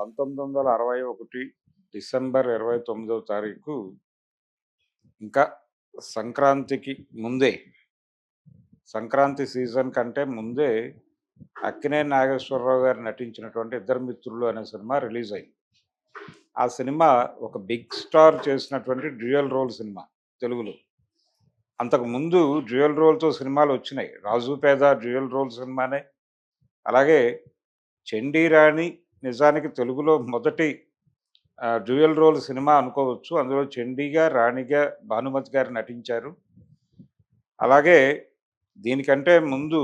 పంతొమ్మిది వందల అరవై ఒకటి డిసెంబర్ ఇరవై తొమ్మిదవ తారీఖు ఇంకా సంక్రాంతికి ముందే సంక్రాంతి సీజన్ కంటే ముందే అక్కినే నాగేశ్వరరావు గారు నటించినటువంటి ఇద్దరు మిత్రులు అనే సినిమా రిలీజ్ అయింది. ఆ సినిమా ఒక బిగ్ స్టార్ చేసినటువంటి డ్యూయల్ రోల్ సినిమా తెలుగులో. అంతకు ముందు డ్యూయల్ రోల్తో సినిమాలు వచ్చినాయి. రాజు పేద డ్యూయల్ రోల్ సినిమానే. అలాగే చండీ రాణి నిజానికి తెలుగులో మొదటి డ్యూయల్ రోల్ సినిమా అనుకోవచ్చు. అందులో చండీగా రాణిగా భానుమతి గారు నటించారు. అలాగే దీనికంటే ముందు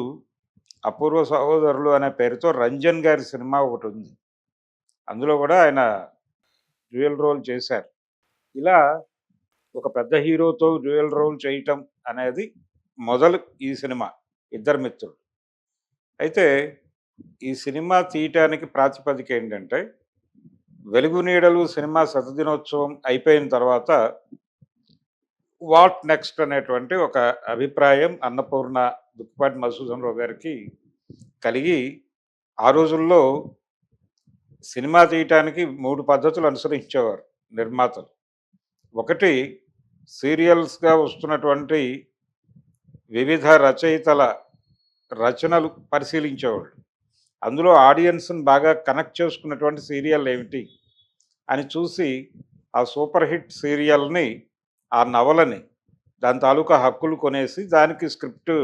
అపూర్వ సహోదరులు అనే పేరుతో రంజన్ గారి సినిమా ఒకటి ఉంది. అందులో కూడా ఆయన డ్యూయల్ రోల్ చేశారు. ఇలా ఒక పెద్ద హీరోతో డ్యూయల్ రోల్ చేయటం అనేది మొదలు ఈ సినిమా. ఇద్దరు మిత్రులు. అయితే ఈ సినిమా తీయటానికి ప్రాతిపదిక ఏంటంటే వెలుగు నీడలు సినిమా శతదినోత్సవం అయిపోయిన తర్వాత వాట్ నెక్స్ట్ అనేటువంటి ఒక అభిప్రాయం అన్నపూర్ణ దుక్కిపాటి మధుసూదన్ రావు గారికి కలిగి ఆ రోజుల్లో సినిమా తీయటానికి మూడు పద్ధతులు అనుసరించేవారు నిర్మాతలు. ఒకటి సీరియల్స్గా వస్తున్నటువంటి వివిధ రచయితల రచనలు పరిశీలించేవాళ్ళు. అందులో ఆడియన్స్ని బాగా కనెక్ట్ చేసుకున్నటువంటి సీరియల్ ఏమిటి అని చూసి ఆ సూపర్ హిట్ సీరియల్ని ఆ నవలని దాని తాలూకా హక్కులు కొనేసి దానికి స్క్రిప్ట్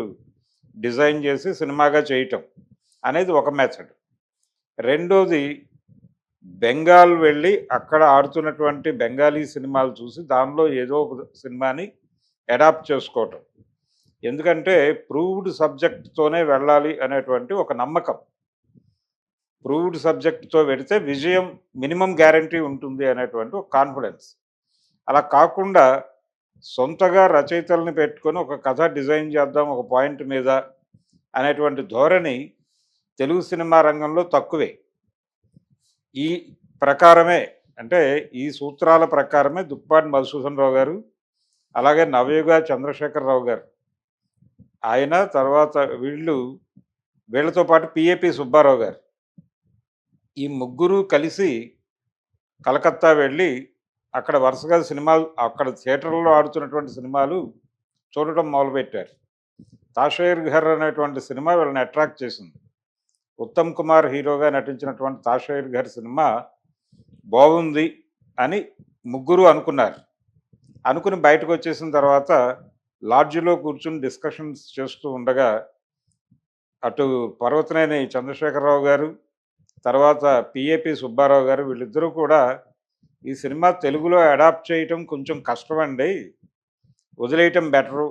డిజైన్ చేసి సినిమాగా చేయటం అనేది ఒక మెథడ్. రెండోది బెంగాల్ వెళ్ళి అక్కడ ఆడుతున్నటువంటి బెంగాలీ సినిమాలు చూసి దానిలో ఏదో ఒక సినిమాని అడాప్ట్ చేసుకోవటం. ఎందుకంటే ప్రూవ్డ్ సబ్జెక్ట్తోనే వెళ్ళాలి అనేటువంటి ఒక నమ్మకం. ప్రూవ్డ్ సబ్జెక్ట్తో పెడితే విజయం మినిమం గ్యారంటీ ఉంటుంది అనేటువంటి ఒక కాన్ఫిడెన్స్. అలా కాకుండా సొంతగా రచయితల్ని పెట్టుకొని ఒక కథ డిజైన్ చేద్దాం ఒక పాయింట్ మీద అనేటువంటి ధోరణి తెలుగు సినిమా రంగంలో తక్కువే. ఈ ప్రకారమే అంటే ఈ సూత్రాల ప్రకారమే దుప్పాటి మధుసూదన్ రావు గారు అలాగే నవయుగ చంద్రశేఖరరావు గారు. ఆయన తర్వాత వీళ్ళు వీళ్ళతో పాటు పిఏపి సుబ్బారావు గారు. ఈ ముగ్గురు కలిసి కలకత్తా వెళ్ళి అక్కడ వరుసగా సినిమాలు అక్కడ థియేటర్లో ఆడుతున్నటువంటి సినిమాలు చూడటం మొదలుపెట్టారు. తాషేర్ ఘర్ అనేటువంటి సినిమా వీళ్ళని అట్రాక్ట్ చేసింది. ఉత్తమ్ కుమార్ హీరోగా నటించినటువంటి తాషేర్ ఘర్ సినిమా బాగుంది అని ముగ్గురు అనుకున్నారు. అనుకుని బయటకు వచ్చేసిన తర్వాత లాడ్జిలో కూర్చుని డిస్కషన్స్ చేస్తూ ఉండగా అటు పర్వతనేని చంద్రశేఖరరావు గారు తర్వాత పిఏపి సుబ్బారావు గారు వీళ్ళిద్దరూ కూడా ఈ సినిమా తెలుగులో అడాప్ట్ చేయటం కొంచెం కష్టమండి. వదిలేయటం బెటరు.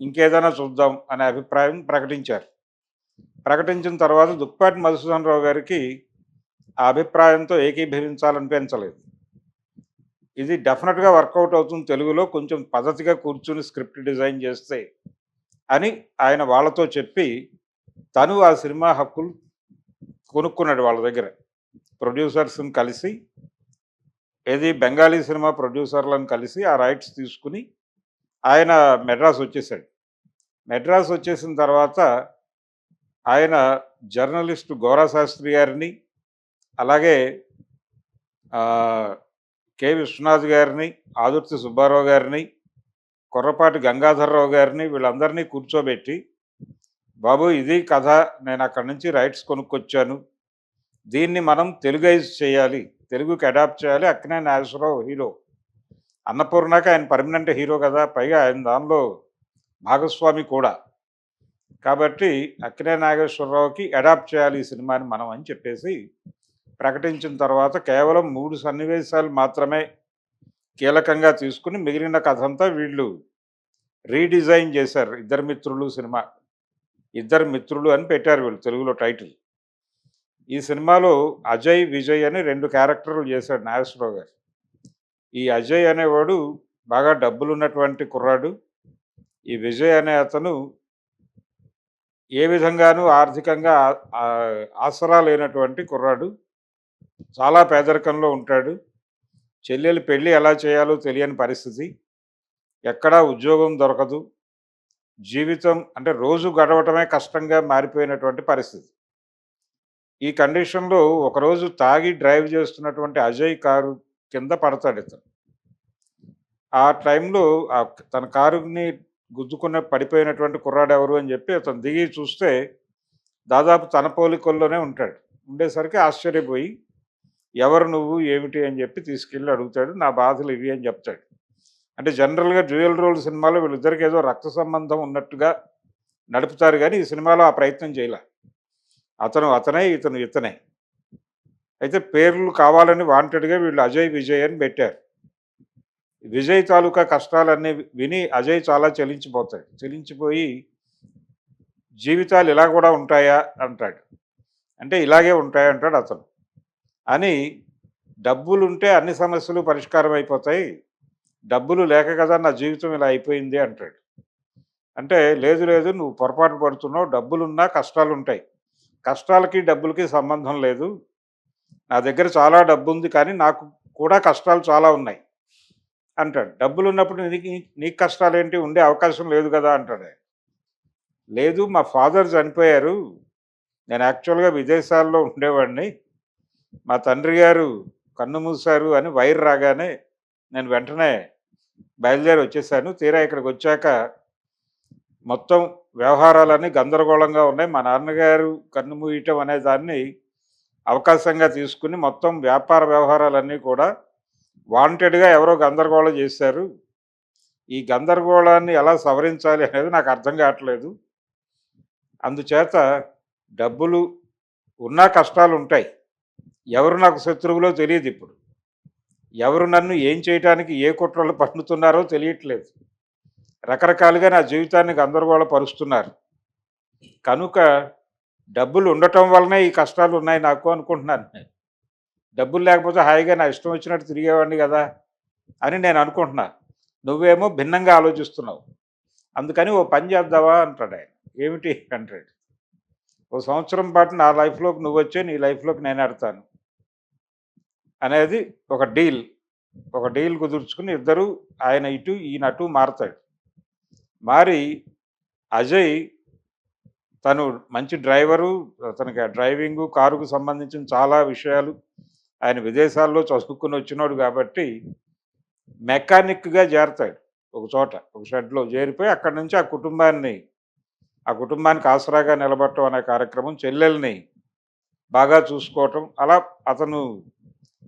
ఇంకేదైనా చూద్దాం అనే అభిప్రాయం ప్రకటించారు. ప్రకటించిన తర్వాత దుక్పాటి మధుసూదన్ రావు గారికి ఆ అభిప్రాయంతో ఏకీభవించాలనిపించలేదు. ఇది డెఫినెట్గా వర్కౌట్ అవుతుంది తెలుగులో కొంచెం పద్ధతిగా కూర్చుని స్క్రిప్ట్ డిజైన్ చేస్తే అని ఆయన వాళ్ళతో చెప్పి తను ఆ సినిమా హక్కులు కొనుక్కున్నాడు వాళ్ళ దగ్గర. ప్రొడ్యూసర్స్ని కలిసి ఏది బెంగాలీ సినిమా ప్రొడ్యూసర్లను కలిసి ఆ రైట్స్ తీసుకుని ఆయన మెడ్రాస్ వచ్చేసాడు. మెడ్రాస్ వచ్చేసిన తర్వాత ఆయన జర్నలిస్టు గౌరా శాస్త్రి గారిని అలాగే కె. విశ్వనాథ్ గారిని ఆదుర్తి సుబ్బారావు గారిని కొర్రపాటి గంగాధర్రావు గారిని వీళ్ళందరినీ కూర్చోబెట్టి బాబు ఇది కథ. నేను అక్కడి నుంచి రైట్స్ కొనుక్కొచ్చాను. దీన్ని మనం తెలుగైజ్ చేయాలి. తెలుగుకి అడాప్ట్ చేయాలి. అక్కనే నాగేశ్వరరావు హీరో. అన్నపూర్ణకి ఆయన పర్మనెంట్ హీరో కదా. పైగా ఆయన దానిలో భాగస్వామి కూడా. కాబట్టి అక్కినే నాగేశ్వరరావుకి అడాప్ట్ చేయాలి ఈ సినిమాని మనం అని చెప్పేసి ప్రకటించిన తర్వాత కేవలం మూడు సన్నివేశాలు మాత్రమే కీలకంగా తీసుకుని మిగిలిన కథ అంతా వీళ్ళు రీడిజైన్ చేశారు. ఇద్దరు మిత్రులు సినిమా. ఇద్దరు మిత్రులు అని పెట్టారు వీళ్ళు తెలుగులో టైటిల్. ఈ సినిమాలో అజయ్ విజయ్ అని రెండు క్యారెక్టర్లు చేశాడు నాగేశ్వరరావు గారు. ఈ అజయ్ అనేవాడు బాగా డబ్బులు ఉన్నటువంటి కుర్రాడు. ఈ విజయ్ అనే అతను ఏ విధంగానూ ఆర్థికంగా ఆసరా లేనటువంటి కుర్రాడు. చాలా పేదరికంలో ఉంటాడు. చెల్లెలు పెళ్ళి ఎలా చేయాలో తెలియని పరిస్థితి. ఎక్కడా ఉద్యోగం దొరకదు. జీవితం అంటే రోజు గడవటమే కష్టంగా మారిపోయినటువంటి పరిస్థితి ఈ కండిషన్‌లో ఒకరోజు తాగి డ్రైవ్ చేస్తున్నటువంటి అజయ్ కారు కింద పడతాడు ఇతను. ఆ టైంలో ఆ తన కారుని గుద్దుకున్న పడిపోయినటువంటి కుర్రాడు ఎవరు అని చెప్పి అతను దిగి చూస్తే దాదాపు తన పోలికల్లోనే ఉంటాడు. ఉండేసరికి ఆశ్చర్యపోయి ఎవరు నువ్వు? ఏమిటి? అని చెప్పి తీసుకెళ్ళి అడుగుతాడు. నా బాధలు ఇవి అని చెప్తాడు. అంటే జనరల్‌గా డ్యూయల్ రోల్ సినిమాలో వీళ్ళిద్దరికి ఏదో రక్త సంబంధం ఉన్నట్టుగా నడుపుతారు కానీ ఈ సినిమాలో ఆ ప్రయత్నం చేయలే అతను అతనే, ఇతను ఇతనే. అయితే పేర్లు కావాలని వాంటెడ్‌గా వీళ్ళు అజయ్, విజయ్ అని పెట్టారు. విజయ్ తాలూకా కష్టాలన్నీ విని అజయ్ చాలా చెలించిపోతాడు చెలించిపోయి జీవితాలు ఇలా కూడా ఉంటాయా? అంటాడు. అంటే ఇలాగే ఉంటాయంటాడు అతను. అని డబ్బులుంటే అన్ని సమస్యలు పరిష్కారం అయిపోతాయి. డబ్బులు లేక కదా నా జీవితం ఇలా అయిపోయింది అంటాడు. అంటే లేదు లేదు నువ్వు పొరపాటు పడుతున్నావు. డబ్బులున్నా కష్టాలు ఉంటాయి కష్టాలకి, డబ్బులకి సంబంధం లేదు. నా దగ్గర చాలా డబ్బు ఉంది కానీ నాకు కూడా కష్టాలు చాలా ఉన్నాయి. అంటాడు. డబ్బులున్నప్పుడు నీకు నీకు కష్టాలు ఏంటి ఉండే అవకాశం లేదు కదా! అంటాడు లేదు మా ఫాదర్ చనిపోయారు. నేను యాక్చువల్‌గా విదేశాల్లో ఉండేవాడిని. మా తండ్రి గారు కన్నుమూశారు అని వైర్ రాగానే నేను వెంటనే బయలుదేరి వచ్చేసాను. తీరా ఇక్కడికి వచ్చాక మొత్తం వ్యవహారాలన్నీ గందరగోళంగా ఉన్నాయి. మా నాన్నగారు కన్నుమూయటం అనే దాన్ని అవకాశంగా తీసుకొని మొత్తం వ్యాపార వ్యవహారాలన్నీ కూడా వాంటెడ్‌గా ఎవరో గందరగోళం చేశారు. ఈ గందరగోళాన్ని ఎలా సవరించాలి అనేది నాకు అర్థం కావట్లేదు. అందుచేత డబ్బులు ఉన్నా కష్టాలుంటాయి. ఎవరు నాకు శత్రువులో తెలియదు ఇప్పుడు ఎవరు నన్ను ఏం చేయటానికి ఏ కుట్రలు పన్నుతున్నారో తెలియట్లేదు. రకరకాలుగా నా జీవితాన్ని గందరగోళపరుస్తున్నారు. కనుక డబ్బులు ఉండటం వలనే ఈ కష్టాలు ఉన్నాయి నాకు అనుకుంటున్నాను డబ్బులు లేకపోతే హాయిగా నా ఇష్టం వచ్చినట్టు తిరిగేవాడిని కదా! అని నేను అనుకుంటున్నా. నువ్వేమో భిన్నంగా ఆలోచిస్తున్నావు. అందుకని ఓ పని చేద్దావా అంటాడు ఆయన ఏమిటి? అంటాడు. ఓ సంవత్సరం పాటు నా లైఫ్‌లోకి నువ్వొచ్చేయి. నీ లైఫ్‌లోకి నేను ఆడతాను అనేది ఒక డీల్. ఒక డీల్ కుదుర్చుకుని ఇద్దరు ఆయన ఇటు, ఈయన అటు మారతాడు. మారి అజయ్ తను మంచి డ్రైవరు. అతనికి ఆ డ్రైవింగు, కారుకు సంబంధించిన చాలా విషయాలు ఆయన విదేశాల్లో చదువుకొని వచ్చినాడు కాబట్టి మెకానిక్‌గా చేరతాడు. ఒక చోట. ఒక షెడ్‌లో చేరిపోయి అక్కడి నుంచి ఆ కుటుంబాన్ని ఆ కుటుంబానికి ఆసరాగా నిలబడటం అనే కార్యక్రమం చెల్లెల్ని బాగా చూసుకోవటం అలా అతను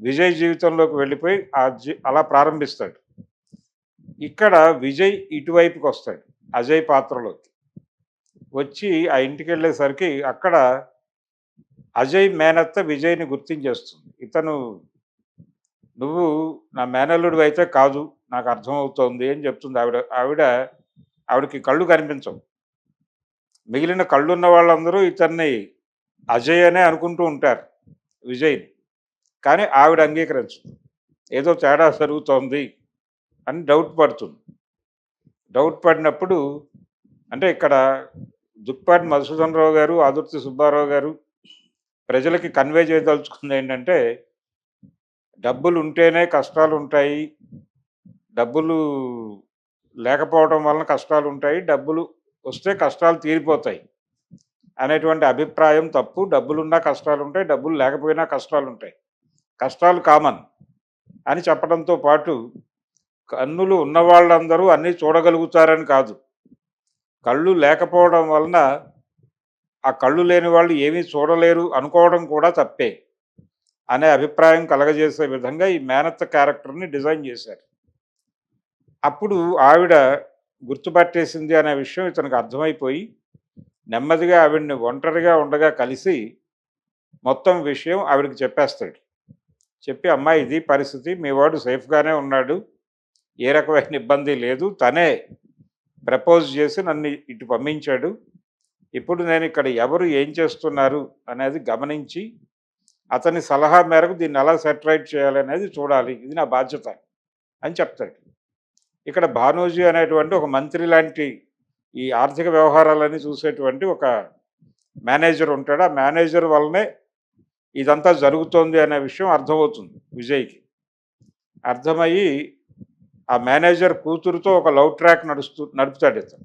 విజయ్ జీవితంలోకి వెళ్ళిపోయి ఆ జీ అలా ప్రారంభిస్తాడు. ఇక్కడ విజయ్ ఇటువైపుకి వస్తాడు అజయ్ పాత్రలోకి. వచ్చి ఆ ఇంటికి వెళ్ళేసరికి అక్కడ అజయ్ మేనత్త విజయ్‌ని గుర్తించేస్తుంది. ఇతను నువ్వు నా మేనల్లుడు అయితే కాదు. నాకు అర్థమవుతోంది అని చెప్తుంది ఆవిడ. ఆవిడ ఆవిడకి కళ్ళు కనిపించవు. మిగిలిన కళ్ళున్న వాళ్ళందరూ ఇతన్ని అజయ్ అనే అనుకుంటూ ఉంటారు విజయ్‌ని. కానీ ఆవిడ అంగీకరించదు. ఏదో తేడా జరుగుతోంది అని డౌట్ పడుతుంది. డౌట్ పడినప్పుడు అంటే ఇక్కడ దుక్పాటి మధుసూదనరావు గారు, ఆదుర్తి సుబ్బారావు గారు ప్రజలకి కన్వే చేయదలుచుకుంది ఏంటంటే డబ్బులు ఉంటేనే కష్టాలు ఉంటాయి. డబ్బులు లేకపోవడం వలన కష్టాలు ఉంటాయి. డబ్బులు వస్తే కష్టాలు తీరిపోతాయి. అనేటువంటి అభిప్రాయం తప్పు. డబ్బులున్నా కష్టాలుంటాయి. డబ్బులు లేకపోయినా కష్టాలు ఉంటాయి కష్టాలు కామన్ అని చెప్పడంతో పాటు కన్నులు ఉన్నవాళ్ళందరూ అన్నీ చూడగలుగుతారని కాదు. కళ్ళు లేకపోవడం వలన ఆ కళ్ళు లేని వాళ్ళు ఏమీ చూడలేరు అనుకోవడం కూడా తప్పే. అనే అభిప్రాయం కలగజేసే విధంగా ఈ మేనత్త క్యారెక్టర్‌ని డిజైన్ చేశారు. అప్పుడు ఆవిడ గుర్తుపట్టేసింది అనే విషయం ఇతనికి అర్థమైపోయి నెమ్మదిగా ఆవిడని ఒంటరిగా ఉండగా కలిసి మొత్తం విషయం ఆవిడకి చెప్పేస్తాడు. చెప్పి అమ్మాయి ఇది పరిస్థితి. మీ వాడు సేఫ్‌గానే ఉన్నాడు. ఏ రకమైన ఇబ్బంది లేదు. తనే ప్రపోజ్ చేసి నన్ను ఇటు పంపించాడు. ఇప్పుడు నేను ఇక్కడ ఎవరు ఏం చేస్తున్నారు అనేది గమనించి అతని సలహా మేరకు దీన్ని ఎలా సెటరైట్ చేయాలనేది చూడాలి. ఇది నా బాధ్యత అని చెప్తాడు. ఇక్కడ భానోజీ అనేటువంటి ఒక మంత్రి లాంటి ఈ ఆర్థిక వ్యవహారాలన్నీ చూసేటువంటి ఒక మేనేజర్ ఉంటాడు. ఆ మేనేజర్ వల్లనే ఇదంతా జరుగుతోంది అనే విషయం అర్థమవుతుంది విజయ్‌కి. అర్థమయ్యి ఆ మేనేజర్ కూతురుతో ఒక లవ్ ట్రాక్ నడుస్తూ నడుపుతాడు ఇతను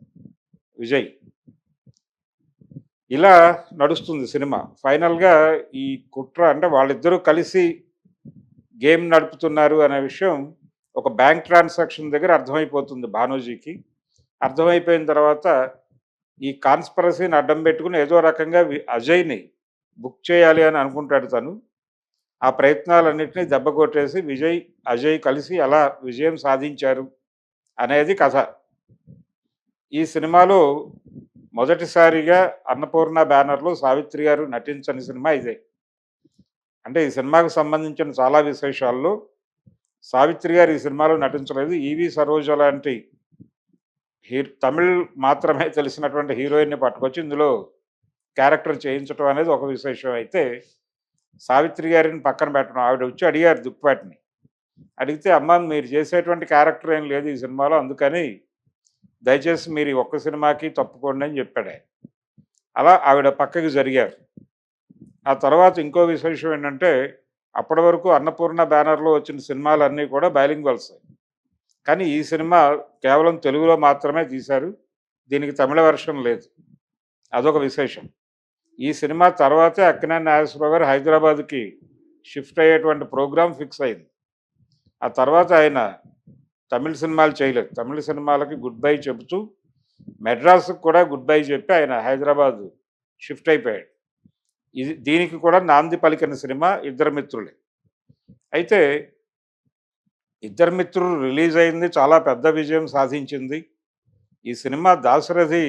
విజయ్. ఇలా నడుస్తుంది సినిమా ఫైనల్గా ఈ కుట్ర అంటే వాళ్ళిద్దరూ కలిసి గేమ్ నడుపుతున్నారు అనే విషయం ఒక బ్యాంక్ ట్రాన్సాక్షన్ దగ్గర అర్థమైపోతుంది భానోజీకి అర్థమైపోయిన తర్వాత ఈ కాన్స్పరసీని అడ్డం పెట్టుకుని ఏదో రకంగా వి- అజయ్ని బుక్ చేయాలి అని అనుకుంటాడు తను. ఆ ప్రయత్నాలన్నింటినీ దెబ్బ కొట్టేసి విజయ్ అజయ్ కలిసి ఎలా విజయం సాధించారు అనేది కథ. ఈ సినిమాలో మొదటిసారిగా అన్నపూర్ణ బ్యానర్లో సావిత్రి గారు నటించని సినిమా ఇదే. అంటే ఈ సినిమాకు సంబంధించిన చాలా విశేషాల్లో సావిత్రి గారు ఈ సినిమాలో నటించలేదు. ఈవి సరోజ లాంటి హీ తమిళ్ మాత్రమే తెలిసినటువంటి హీరోయిన్ని పట్టుకొచ్చి ఇందులో క్యారెక్టర్ చేయించడం అనేది ఒక విశేషం అయితే సావిత్రి గారిని పక్కన పెట్టడం. ఆవిడ వచ్చి అడిగారు దుక్పాటిని అడిగితే అమ్మ మీరు చేసేటువంటి క్యారెక్టర్ ఏం లేదు ఈ సినిమాలో అందుకని దయచేసి మీరు ఒక్క సినిమాకి తప్పుకోండి అని చెప్పాడు అలా ఆవిడ పక్కకి జరిగారు. ఆ తర్వాత ఇంకో విశేషం ఏంటంటే అప్పటి వరకు అన్నపూర్ణ బ్యానర్లో వచ్చిన సినిమాలన్నీ కూడా బైలింగ్వల్స్ కానీ ఈ సినిమా కేవలం తెలుగులో మాత్రమే తీశారు. దీనికి తమిళ వెర్షన్ లేదు. అదొక విశేషం. ఈ సినిమా తర్వాతే అక్కినే నాగేశ్వరరావు గారు హైదరాబాద్కి షిఫ్ట్ అయ్యేటువంటి ప్రోగ్రామ్ ఫిక్స్ అయింది. ఆ తర్వాత ఆయన తమిళ సినిమాలు చేయలేదు. తమిళ సినిమాలకి గుడ్ బై చెబుతూ మెడ్రాస్కి కూడా గుడ్ బై చెప్పి ఆయన హైదరాబాద్ షిఫ్ట్ అయిపోయాడు. ఇది దీనికి కూడా నాంది పలికిన సినిమా ఇద్దరు మిత్రులే. అయితే ఇద్దరు మిత్రులు రిలీజ్ అయింది చాలా పెద్ద విజయం సాధించింది. ఈ సినిమా దాశరథి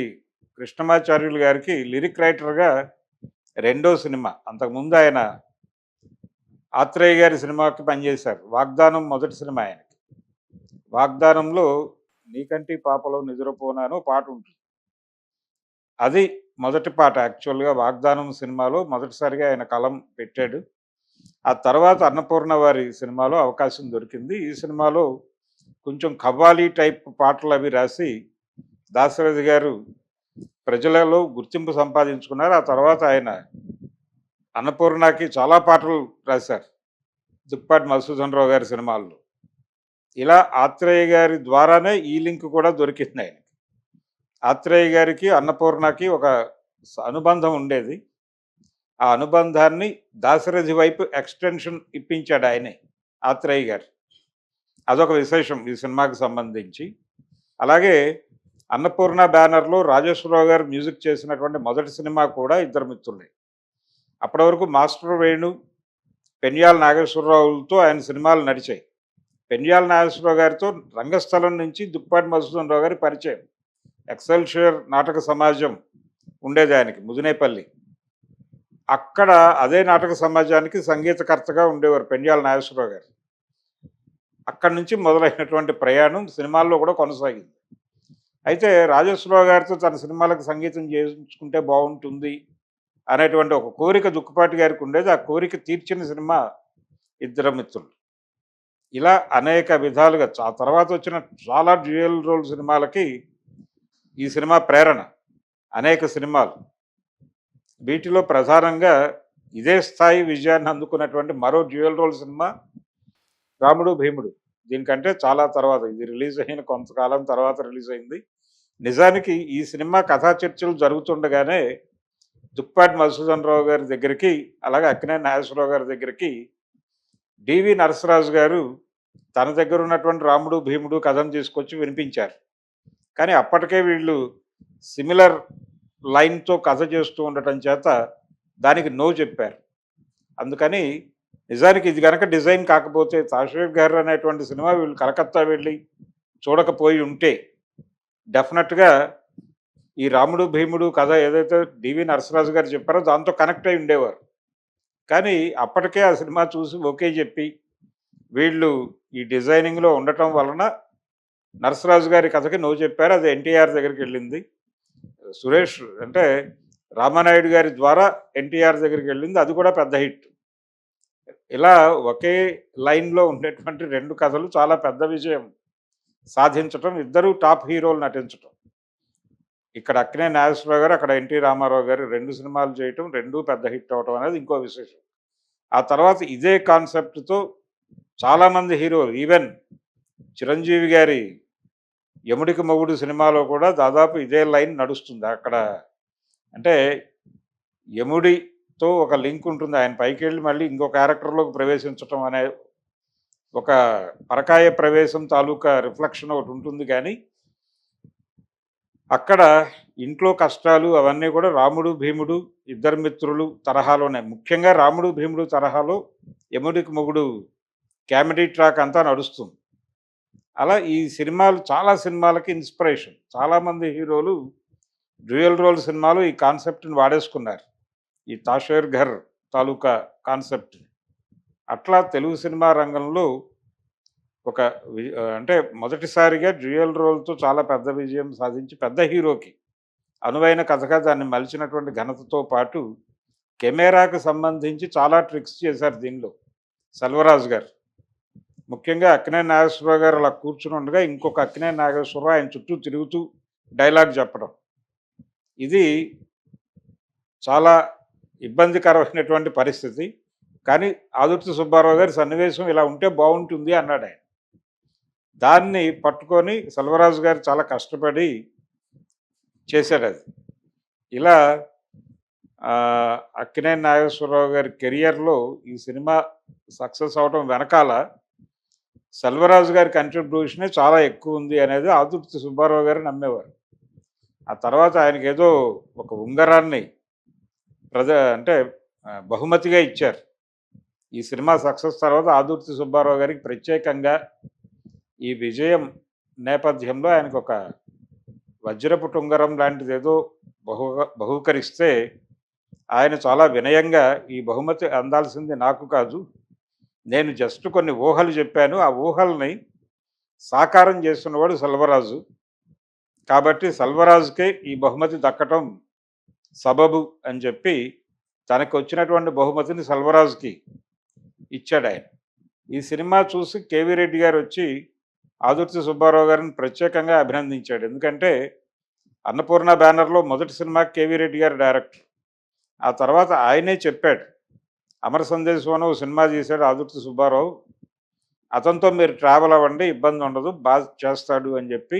కృష్ణమాచార్యులు గారికి లిరిక్ రైటర్గా రెండో సినిమా. అంతకుముందు ఆయన ఆత్రేయ గారి సినిమాకి పనిచేశారు. వాగ్దానం మొదటి సినిమా ఆయనకి. వాగ్దానంలో నీకంటి పాపలో నిద్రపోనాను పాట ఉంటుంది. అది మొదటి పాట. యాక్చువల్గా వాగ్దానం సినిమాలో మొదటిసారిగా ఆయన కలం పెట్టాడు. ఆ తర్వాత అన్నపూర్ణ వారి సినిమాలో అవకాశం దొరికింది. ఈ సినిమాలో కొంచెం కవ్వాలి టైప్ పాటలు అవి రాసి దాశరథి గారు ప్రజలలో గుర్తింపు సంపాదించుకున్నారు. ఆ తర్వాత ఆయన అన్నపూర్ణకి చాలా పాటలు రాశారు. దుప్పాటి మధుసూదన్ రావు గారి సినిమాల్లో. ఇలా ఆత్రేయ గారి ద్వారానే ఈ లింక్ కూడా దొరికింది ఆయనకి. ఆత్రేయ గారికి అన్నపూర్ణకి ఒక అనుబంధం ఉండేది. ఆ అనుబంధాన్ని దాశరథి వైపు ఎక్స్టెన్షన్ ఇప్పించాడు ఆయనే ఆత్రేయ గారు. అదొక విశేషం ఈ సినిమాకి సంబంధించి. అలాగే అన్నపూర్ణ బ్యానర్లో రాజేశ్వరరావు గారు మ్యూజిక్ చేసినటువంటి మొదటి సినిమా కూడా ఇద్దరు మిత్రులే. అప్పటి వరకు మాస్టర్ వేణు పెన్యాల నాగేశ్వరరావులతో ఆయన సినిమాలు నడిచాయి. పెన్యాల నాగేశ్వరరావు గారితో రంగస్థలం నుంచి దుప్పాటి మధుసూదన్ రావు గారి పరిచయం. ఎక్సెల్షియర్ నాటక సమాజం ఉండేది ఆయనకి ముదినేపల్లి. అక్కడ అదే నాటక సమాజానికి సంగీతకర్తగా ఉండేవారు పెండ్యాల నాగేశ్వరరావు గారు. అక్కడి నుంచి మొదలైనటువంటి ప్రయాణం సినిమాల్లో కూడా కొనసాగింది. అయితే రాజేశ్వరరావు గారితో తన సినిమాలకు సంగీతం చేయించుకుంటే బాగుంటుంది అనేటువంటి ఒక కోరిక దుక్కుపాటి గారికి ఉండేది. ఆ కోరిక తీర్చిన సినిమా ఇద్దరు మిత్రులు. ఇలా అనేక విధాలుగా ఆ తర్వాత వచ్చిన చాలా డ్యూయల్ రోల్ సినిమాలకి ఈ సినిమా ప్రేరణ. అనేక సినిమాలు. వీటిలో ప్రధానంగా ఇదే స్థాయి విజయాన్ని అందుకున్నటువంటి మరో డ్యూయల్ రోల్ సినిమా రాముడు భీముడు. దీనికంటే చాలా తర్వాత. ఇది రిలీజ్ అయిన కొంతకాలం తర్వాత రిలీజ్ అయింది. నిజానికి ఈ సినిమా కథా చర్చలు జరుగుతుండగానే దుప్పాటి మధుసూదన్ రావు గారి దగ్గరికి అలాగే అక్కినే నాగేశ్వరరావు గారి దగ్గరికి డివి నరసరాజు గారు తన దగ్గర ఉన్నటువంటి రాముడు భీముడు కథను తీసుకొచ్చి వినిపించారు. కానీ అప్పటికే వీళ్ళు సిమిలర్ లైన్తో కథ చేస్తూ ఉండటం చేత దానికి నో చెప్పారు. అందుకని నిజానికి ఇది కనుక డిజైన్ కాకపోతే తాషేఫ్ గారు అనేటువంటి సినిమా వీళ్ళు కలకత్తా వెళ్ళి చూడకపోయి ఉంటే డెఫినెట్గా ఈ రాముడు భీముడు కథ ఏదైతే డివి నరసరాజు గారు చెప్పారో దాంతో కనెక్ట్ అయి ఉండేవారు. కానీ అప్పటికే ఆ సినిమా చూసి ఓకే చెప్పి వీళ్ళు ఈ డిజైనింగ్లో ఉండటం వలన నరసరాజు గారి కథకి నో చెప్పారు. అది ఎన్టీఆర్ దగ్గరికి వెళ్ళింది. సురేష్ అంటే రామానాయుడు గారి ద్వారా ఎన్టీఆర్ దగ్గరికి వెళ్ళింది. అది కూడా పెద్ద హిట్. ఇలా ఒకే లైన్లో ఉండేటువంటి రెండు కథలు చాలా పెద్ద విజయం. సాధించటం ఇద్దరు టాప్ హీరోలు నటించటం. ఇక్కడ అక్కినే నాగేశ్వరరావు గారు అక్కడ ఎన్టీ రామారావు గారు రెండు సినిమాలు చేయటం రెండు పెద్ద హిట్ అవటం అనేది ఇంకో విశేషం. ఆ తర్వాత ఇదే కాన్సెప్ట్తో చాలామంది హీరోలు ఈవెన్ చిరంజీవి గారి యముడికి మొగుడు సినిమాలో కూడా దాదాపు ఇదే లైన్ నడుస్తుంది. అక్కడ అంటే యముడితో ఒక లింక్ ఉంటుంది. ఆయన పైకి వెళ్ళి మళ్ళీ ఇంకో క్యారెక్టర్లోకి ప్రవేశించటం అనే ఒక పరకాయ ప్రవేశం తాలూకా రిఫ్లెక్షన్ ఒకటి ఉంటుంది కానీ అక్కడ ఇంట్లో కష్టాలు అవన్నీ కూడా రాముడు భీముడు ఇద్దరు మిత్రులు తరహాలోనే ముఖ్యంగా రాముడు భీముడు తరహాలో యముడికి మొగుడు కామెడీ ట్రాక్ అంతా నడుస్తుంది. అలా ఈ సినిమాలు చాలా సినిమాలకి ఇన్స్పిరేషన్. చాలామంది హీరోలు డ్యూయల్ రోల్ సినిమాలు ఈ కాన్సెప్ట్ని వాడేసుకున్నారు. ఈ తాషేర్ ఘర్ తాలూకా కాన్సెప్ట్. అట్లా తెలుగు సినిమా రంగంలో ఒక అంటే మొదటిసారిగా డ్యూయల్ రోల్తో చాలా పెద్ద విజయం సాధించి పెద్ద హీరోకి అనువైన కథగా దాన్ని మలిచినటువంటి ఘనతతో పాటు కెమెరాకు సంబంధించి చాలా ట్రిక్స్ చేశారు దీనిలో సెల్వరాజు గారు. ముఖ్యంగా అక్కినే నాగేశ్వరరావు గారు అలా కూర్చుని ఉండగా ఇంకొక అక్కినే నాగేశ్వరరావు ఆయన చుట్టూ తిరుగుతూ డైలాగ్ చెప్పడం. ఇది చాలా ఇబ్బందికరమైనటువంటి పరిస్థితి. కానీ ఆదుర్తి సుబ్బారావు గారి సన్నివేశం ఇలా ఉంటే బాగుంటుంది అన్నాడు ఆయన. దాన్ని పట్టుకొని సెల్వరాజు గారు చాలా కష్టపడి చేశాడు అది. ఇలా ఆ, అక్కినేని నాగేశ్వరరావు గారి కెరియర్లో ఈ సినిమా సక్సెస్ అవడం వెనకాల సెల్వరాజు గారి కంట్రిబ్యూషనే చాలా ఎక్కువ ఉంది అనేది ఆదుర్తి సుబ్బారావు గారు నమ్మేవారు. ఆ తర్వాత ఆయనకి ఏదో ఒక ఉంగరాన్ని ప్రజ అంటే బహుమతిగా ఇచ్చారు. ఈ సినిమా సక్సెస్ తర్వాత ఆదుర్తి సుబ్బారావు గారికి ప్రత్యేకంగా ఈ విజయం నేపథ్యంలో ఆయనకు ఒక వజ్రపు టుంగరం లాంటిది ఏదో బహు బహుకరిస్తే ఆయన చాలా వినయంగా ఈ బహుమతి అందాల్సింది నాకు కాదు నేను జస్ట్ కొన్ని ఊహలు చెప్పాను. ఆ ఊహల్ని సాకారం చేస్తున్నవాడు సెల్వరాజు. కాబట్టి సెల్వరాజుకే ఈ బహుమతి దక్కటం సబబు అని చెప్పి తనకు వచ్చినటువంటి బహుమతిని సెల్వరాజుకి ఇచ్చాడు ఆయన ఈ సినిమా చూసి కేవీ రెడ్డి గారు వచ్చి ఆదుర్తి సుబ్బారావు గారిని ప్రత్యేకంగా అభినందించాడు. ఎందుకంటే అన్నపూర్ణ బ్యానర్లో మొదటి సినిమా కేవీ రెడ్డి గారు డైరెక్టర్. ఆ తర్వాత ఆయనే చెప్పాడు. అమర సందేశం అని ఓ సినిమా చేశాడు ఆదుర్తి సుబ్బారావు. అతనితో మీరు ట్రావెల్ అవ్వండి ఇబ్బంది ఉండదు బాగా చేస్తాడు అని చెప్పి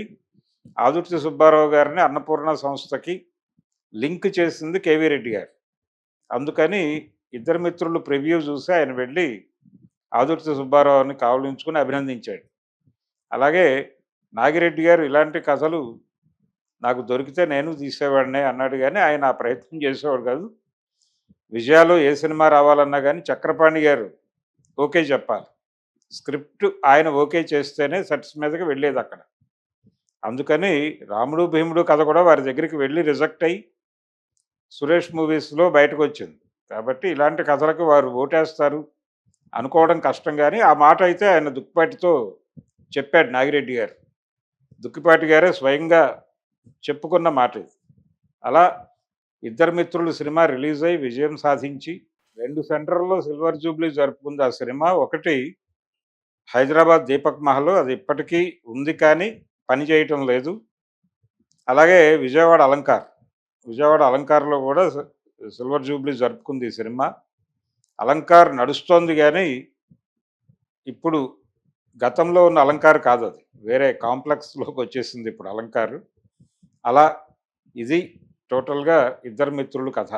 ఆదుర్తి సుబ్బారావు గారిని అన్నపూర్ణ సంస్థకి లింక్ చేసింది కేవీ రెడ్డి గారు. అందుకని ఇద్దరు మిత్రులు ప్రివ్యూ చూసి ఆయన వెళ్ళి ఆదుర్తి సుబ్బారావుని కావలించుకుని అభినందించాడు. అలాగే నాగిరెడ్డి గారు ఇలాంటి కథలు నాకు దొరికితే నేను తీసేవాడినే అన్నాడు కానీ ఆయన ఆ ప్రయత్నం చేసేవాడు కాదు. విజయాలు ఏ సినిమా రావాలన్నా కానీ చక్రపాణి గారు ఓకే చెప్పాలి. స్క్రిప్ట్ ఆయన ఓకే చేస్తేనే సెట్స్ మీదకి వెళ్ళేది అక్కడ. అందుకని రాముడు భీముడు కథ కూడా వారి దగ్గరికి వెళ్ళి రిజెక్ట్ అయ్యి సురేష్ మూవీస్లో బయటకు వచ్చింది. కాబట్టి ఇలాంటి కథలకు వారు ఓటేస్తారు అనుకోవడం కష్టం కానీ ఆ మాట అయితే ఆయన దుక్కిపాటితో చెప్పాడు నాగిరెడ్డి గారు. దుక్కిపాటి గారే స్వయంగా చెప్పుకున్న మాట ఇది. అలా ఇద్దరు మిత్రులు సినిమా రిలీజ్ అయ్యి విజయం సాధించి రెండు సెంటర్లో సిల్వర్ జూబ్లీ జరుపుకుంది ఆ సినిమా. ఒకటి హైదరాబాద్ దీపక్ మహల్ అది ఇప్పటికీ ఉంది కానీ పని చేయటం లేదు. అలాగే విజయవాడ అలంకార్. విజయవాడ అలంకార్లో కూడా సిల్వర్ జూబ్లీ జరుపుకుంది ఈ సినిమా. అలంకార్ నడుస్తోంది కానీ ఇప్పుడు గతంలో ఉన్న అలంకార్ కాదు అది. వేరే కాంప్లెక్స్లోకి వచ్చేసింది ఇప్పుడు అలంకారు. అలా ఇది టోటల్గా ఇద్దరు మిత్రులు కథ.